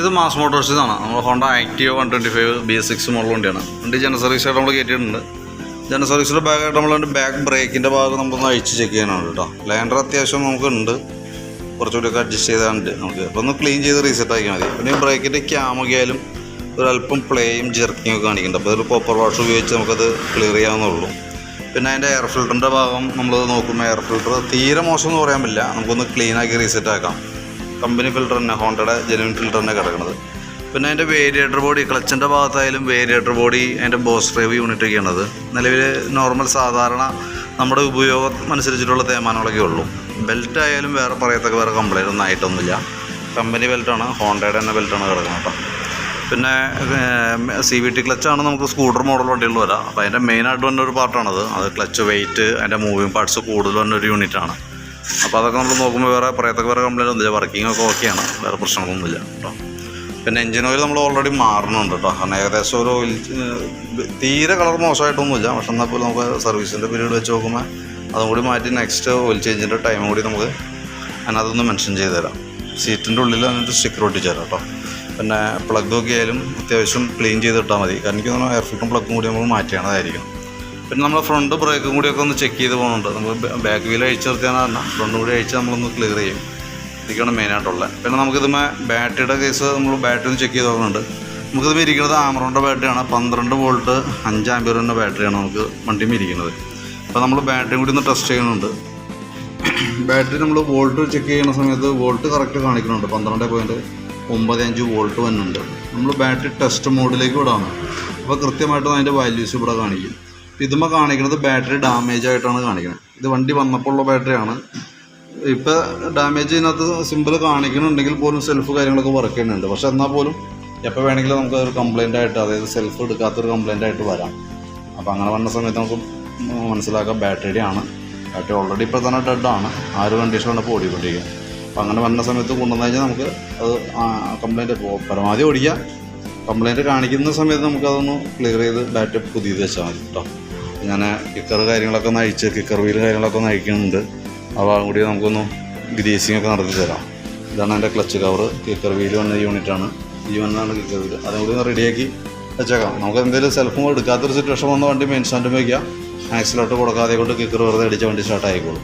ഇത് മാസ് മോട്ടോഴ്സിനാണ് നമ്മൾ Honda Activa one twenty five B S six model വണ്ടിയാണ്. വണ്ടി ജന സർവീസ് ആയിട്ട് നമ്മൾ കയറ്റിയിട്ടുണ്ട്. ജന സർവീസിന്റെ ബാഗായിട്ട് നമ്മൾ ബാക്ക് ബ്രേക്കിന്റെ ഭാഗം നമുക്കൊന്ന് അഴിച്ച് ചെക്ക് ചെയ്യാനാണ് കേട്ടോ. ലാൻഡർ അത്യാവശ്യം നമുക്ക് ഉണ്ട് കുറച്ചുകൂടിയൊക്കെ അഡ്ജസ്റ്റ് ചെയ്താണ്ട് നമുക്ക് അപ്പോൾ ഒന്ന് ക്ലീൻ ചെയ്ത് റീസെറ്റ് ആക്കിയാൽ മതി. പിന്നെ ബ്രേക്കിന്റെ ക്യാമൊക്കെയായാലും ഒരല്പം പ്ലേയും ജെർക്കിങ്ങും ഒക്കെ കാണിക്കുന്നുണ്ട്. അപ്പോൾ ഒരു കോപ്പർ വാഷ് ഉപയോഗിച്ച് നമുക്കത് ക്ലിയർ ചെയ്യാവുന്നുള്ളൂ പിന്നെ അതിന്റെ എയർ ഫിൽറ്ററിന്റെ ഭാഗം നമ്മൾ നോക്കുമ്പോൾ എയർ ഫിൽറ്റർ തീരെ മോശം എന്ന് പറയാൻ പറ്റില്ല. നമുക്കൊന്ന് ക്ലീൻ ആക്കി റീസെറ്റ് ആക്കാം. കമ്പനി ഫിൽറ്റർ തന്നെ ഹോണ്ടയുടെ ജെനുവിൻ ഫിൽറ്റർ തന്നെ കിടക്കുന്നത്. പിന്നെ അതിന്റെ വേരിയേറ്റർ ബോഡി ക്ലച്ചിന്റെ ഭാഗത്തായാലും വേരിയേറ്റർ ബോഡി അതിന്റെ ബോസ് ഡ്രൈവ് യൂണിറ്റ് ഒക്കെയാണത്. നിലവിൽ നോർമൽ സാധാരണ നമ്മുടെ ഉപയോഗം അനുസരിച്ചിട്ടുള്ള തേമാനങ്ങളൊക്കെ ഉള്ളൂ. ബെൽറ്റ് ആയാലും വേറെ പറയത്തക്ക വേറെ കംപ്ലൈന്റ് ഒന്നും ആയിട്ടൊന്നുമില്ല. കമ്പനി ബെൽറ്റാണ് ഹോണ്ടയുടെ തന്നെ ബെൽറ്റാണ് കിടക്കുന്നത് കേട്ടോ. പിന്നെ സി വി ടി ക്ലച്ചാണ് നമുക്ക് സ്കൂട്ടർ മോഡൽ വണ്ടികളിൽ വരാം. അപ്പോൾ അതിന്റെ മെയിനായിട്ട് വന്ന ഒരു പാർട്ടാണത് അത് ക്ലച്ച് വെയിറ്റ് അതിന്റെ മൂവിങ് പാർട്സ് കൂടുതൽ വന്ന ഒരു യൂണിറ്റാണ് അപ്പോൾ അതൊക്കെ നമ്മൾ നോക്കുമ്പോൾ വേറെ പറയത്തക്ക വേറെ കംപ്ലൈന്റ് ഒന്നുമില്ല വർക്കിംഗ് ഒക്കെ ഓക്കെയാണ് വേറെ പ്രശ്നങ്ങളൊന്നുമില്ല കേട്ടോ. പിന്നെ എൻജിൻ ഓയിൽ നമ്മൾ ഓൾറെഡി മാറണുണ്ട് കേട്ടോ. കാരണം ഏകദേശം ഒരു ഓയിൽ തീരെ കളർ മോശമായിട്ടൊന്നുമില്ല. പക്ഷെ എന്നാൽ പോലും നമുക്ക് സർവീസിന്റെ പീരീഡ് വെച്ച് നോക്കുമ്പോൾ അതും കൂടി മാറ്റി നെക്സ്റ്റ് ഓയിൽ ചേഞ്ചിന്റെ ടൈം കൂടി നമുക്ക് അതിനകത്തൊന്ന് മെൻഷൻ ചെയ്ത് തരാം. സീറ്റിന്റെ ഉള്ളിൽ അതിനൊരു സ്റ്റിക്കർ ഒട്ടിച്ച് തരാം കേട്ടോ. പിന്നെ പ്ലഗ് ഒക്കെ ആയാലും അത്യാവശ്യം ക്ലീൻ ചെയ്ത് ഇട്ടാൽ മതി. കാരണം എനിക്ക് തോന്നുന്നു എയർ പ്ലഗും കൂടി നമ്മൾ മാറ്റിയാണതായിരിക്കും. പിന്നെ നമ്മൾ ഫ്രണ്ട് ബ്രേക്കും കൂടിയൊക്കെ ഒന്ന് ചെക്ക് ചെയ്ത് പോകുന്നുണ്ട് നമ്മൾ ബാക്ക് വീൽ അഴിച്ച് നിർത്തിയാണ് പറഞ്ഞാൽ ഫ്രണ്ട് കൂടി അഴിച്ച് നമ്മളൊന്ന് ക്ലിയർ ചെയ്യും. ഇതൊക്കെയാണ് മെയിനായിട്ടുള്ളത് പിന്നെ നമുക്കിതുമേ ബാറ്ററിയുടെ കേസ് നമ്മൾ ബാറ്ററി ഒന്ന് ചെക്ക് ചെയ്ത് നോക്കുന്നുണ്ട്. നമുക്കിത് ഇരിക്കുന്നത് ആമറോണിന്റെ ബാറ്ററിയാണ് പന്ത്രണ്ട് വോൾട്ട് അഞ്ച് ആംബിയറിന്റെ ബാറ്ററിയാണ് നമുക്ക് വണ്ടി ഇരിക്കുന്നത് അപ്പോൾ നമ്മൾ ബാറ്ററി കൂടി ഒന്ന് ടെസ്റ്റ് ചെയ്യുന്നുണ്ട്. ബാറ്ററി നമ്മൾ വോൾട്ട് ചെക്ക് ചെയ്യുന്ന സമയത്ത് വോൾട്ട് കറക്റ്റ് കാണിക്കുന്നുണ്ട്. പന്ത്രണ്ട് പോയിന്റ് ഒമ്പത് അഞ്ച് വോൾട്ട് വന്നുണ്ട് നമ്മൾ ബാറ്ററി ടെസ്റ്റ് മോഡിലേക്ക് വിടാണ്. അപ്പോൾ കൃത്യമായിട്ട് അതിന്റെ വാല്യൂസ് ഇവിടെ കാണിക്കും. ഇതുമ്പോൾ കാണിക്കുന്നത് ബാറ്ററി ഡാമേജ് ആയിട്ടാണ് കാണിക്കുന്നത് ഇത് വണ്ടി വന്നപ്പോൾ ഉള്ള ബാറ്ററിയാണ് ഇപ്പോൾ ഡാമേജ് ഇതിനകത്ത് സിമ്പിൾ കാണിക്കുന്നുണ്ടെങ്കിൽ പോലും സെൽഫ് കാര്യങ്ങളൊക്കെ വർക്ക് ചെയ്യുന്നുണ്ട്. പക്ഷെ എന്നാൽ പോലും എപ്പോൾ വേണമെങ്കിലും നമുക്ക് ഒരു കംപ്ലൈന്റ് ആയിട്ട് അതായത് സെൽഫ് എടുക്കാത്തൊരു കംപ്ലൈന്റ് ആയിട്ട് വരാം. അപ്പോൾ അങ്ങനെ വന്ന സമയത്ത് നമുക്ക് മനസ്സിലാക്കാം ബാറ്ററിയുടെ ആണ് ബാറ്ററി ഓൾറെഡി ഇപ്പോൾ തന്നെ ഡെഡാണ് ആ ഒരു കണ്ടീഷനാണ് ഇപ്പോൾ ഓടിക്കൊണ്ടിരിക്കുക അപ്പോൾ അങ്ങനെ വന്ന സമയത്ത് കൊണ്ടുവന്നു കഴിഞ്ഞാൽ നമുക്ക് അത് കംപ്ലൈന്റ് പരമാവധി ഓടിക്കുക കംപ്ലൈന്റ് കാണിക്കുന്ന സമയത്ത് നമുക്കതൊന്ന് ക്ലിയർ ചെയ്ത് ബാറ്ററി പുതിയത് വെച്ചാൽ മതി കേട്ടോ ഞാൻ കിക്കർ കാര്യങ്ങളൊക്കെ ഒന്ന് അഴിച്ച് കിക്കർ വീൽ കാര്യങ്ങളൊക്കെ ഒന്ന് അഴിക്കുന്നുണ്ട് ആ ഭാഗം കൂടി നമുക്കൊന്ന് ഗ്രീസിങ് ഒക്കെ നടത്തി തരാം. ഇതാണ് എന്റെ ക്ലച്ച് കവർ കിക്കർ വീൽ വന്ന യൂണിറ്റാണ് ഈ വന്നാണ് കിക്കർ വീൽ അതും കൂടി ഒന്ന് റെഡിയാക്കി വെച്ചേക്കാം. നമുക്ക് എന്തെങ്കിലും സെൽഫും എടുക്കാത്തൊരു സിറ്റുവേഷൻ വന്ന വണ്ടി മെയിൻ സ്റ്റാൻഡ് വയ്ക്കാം ആക്സിലോട്ട് കൊടുക്കാതെ കൊണ്ട് കിക്കർ വെറുതെ അടിച്ച വണ്ടി സ്റ്റാർട്ട് ആയിക്കോളും.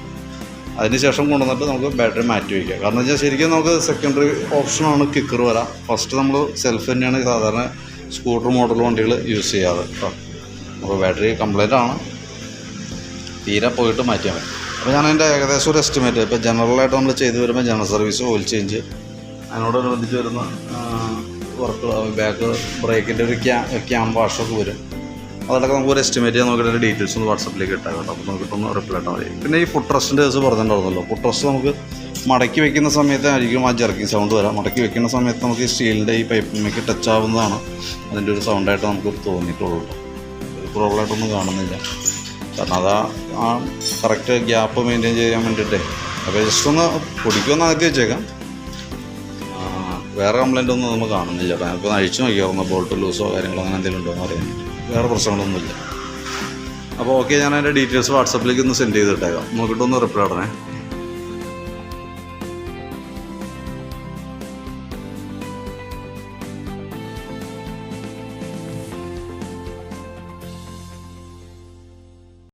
അതിന് ശേഷം കൊണ്ടുവന്നിട്ട് നമുക്ക് ബാറ്ററി മാറ്റി വയ്ക്കുക കാരണം വെച്ചാൽ ശരിക്കും നമുക്ക് സെക്കൻഡറി ഓപ്ഷനാണ് കിക്കർ വരാം. ഫസ്റ്റ് നമ്മൾ സെൽഫ് തന്നെയാണ് സാധാരണ സ്കൂട്ടർ മോഡൽ വണ്ടികൾ യൂസ് ചെയ്യാറ്. കേട്ടോ അപ്പോൾ ബാറ്ററി കംപ്ലൈന്റ് ആണ്. തീരെ പോയിട്ട് മാറ്റിയാൽ മതി. അപ്പോൾ ഞാൻ അതിന്റെ ഏകദേശം ഒരു എസ്റ്റിമേറ്റ് ഇപ്പോൾ ജനറലായിട്ട് നമ്മൾ ചെയ്തു വരുമ്പോൾ ജനറൽ സർവീസ് ഓയിൽ ചേഞ്ച് അതിനോടനുബന്ധിച്ച് വരുന്ന വർക്ക് ബാക്ക് ബ്രേക്കിന്റെ ഒരു ക്യാ ക്യാം വാഷൊക്കെ വരും. അതൊക്കെ നമുക്ക് ഒരു എസ്റ്റിമേറ്റ് ചെയ്യാൻ നോക്കിയിട്ട് ഡീറ്റെയിൽസ് ഒന്ന് വാട്സപ്പിലേക്ക് ഇട്ടാൽ കേട്ടോ. അപ്പോൾ നമുക്കിട്ടൊന്ന് റിപ്ലൈ ഇട്ടാൽ മതി. പിന്നെ ഈ ഫുഡ് ട്രസ്റ്റിന്റെ കേസ് പറഞ്ഞിട്ടുണ്ടായിരുന്നല്ലോ. ഫുഡ് ട്രസ്റ്റ് നമുക്ക് മടക്കി വെക്കുന്ന സമയത്തായിരിക്കും ആ ജർക്കിങ് സൗണ്ട് വരാം. മടക്കി വെക്കുന്ന സമയത്ത് നമുക്ക് ഈ സ്റ്റീലിന്റെ ഈ പൈപ്പിലേക്ക് ടച്ച് ആവുന്നതാണ് അതിന്റെ ഒരു സൗണ്ടായിട്ട് നമുക്ക് തോന്നിയിട്ടുള്ളൂ പ്രോബ്ലമായിട്ടൊന്നും കാണുന്നില്ല. കാരണം അതാ ആ കറക്റ്റ് ഗ്യാപ്പ് മെയിന്റെയിൻ ചെയ്യാൻ വേണ്ടിയിട്ടേ. അപ്പോൾ ജസ്റ്റ് ഒന്ന് പൊടിക്കൊന്ന് അകത്തി വെച്ചേക്കാം. വേറെ കംപ്ലൈന്റ് ഒന്നും നമുക്ക് കാണുന്നില്ല. ഞങ്ങൾക്ക് അഴിച്ചു നോക്കിയായിരുന്നു ബോൾട്ട് ലൂസോ കാര്യങ്ങളോ അങ്ങനെ എന്തെങ്കിലും ഉണ്ടോ എന്ന് അറിയാൻ വേറെ പ്രശ്നങ്ങളൊന്നുമില്ല. അപ്പോൾ ഓക്കെ ഞാൻ അതിന്റെ ഡീറ്റെയിൽസ് വാട്സപ്പിലേക്ക് ഒന്ന് സെൻഡ് ചെയ്തിട്ടേക്കാം നോക്കിയിട്ടൊന്ന് റിപ്ലൈ ഇടണേ.